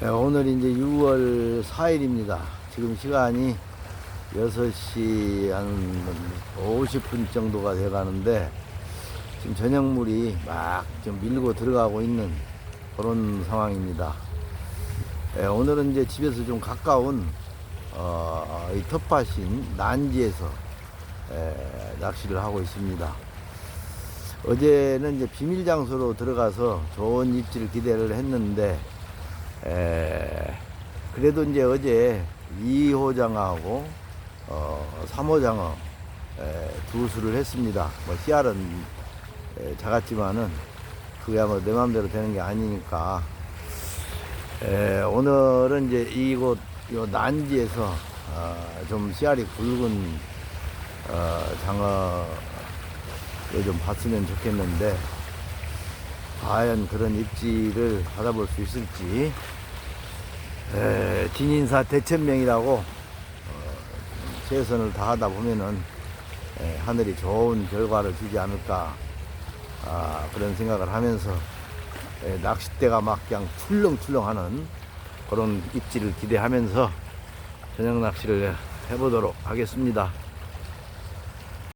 네, 오늘 이제 6월 4일입니다. 지금 시간이 6시 한 50분 정도가 돼 가는데 지금 저녁물이 막 좀 밀고 들어가고 있는 그런 상황입니다. 네, 오늘은 이제 집에서 좀 가까운 어, 이 텃밭인 난지에서 에, 낚시를 하고 있습니다. 어제는 이제 비밀 장소로 들어가서 좋은 입질 기대를 했는데 에, 그래도 이제 어제 2호 장어하고 어, 3호 장어 에, 두 수를 했습니다. 뭐 씨알은 에, 작았지만은 그게 아마 내 마음대로 되는 게 아니니까 에, 오늘은 이제 이곳 요 난지에서 어, 좀 씨알이 굵은 어, 장어를 좀 봤으면 좋겠는데 과연 그런 입지를 받아볼 수 있을지 에, 진인사 대천명이라고 어, 최선을 다하다 보면은 에, 하늘이 좋은 결과를 주지 않을까 아, 그런 생각을 하면서 에, 낚싯대가 막 그냥 출렁출렁하는 그런 입지를 기대하면서 저녁 낚시를 해보도록 하겠습니다.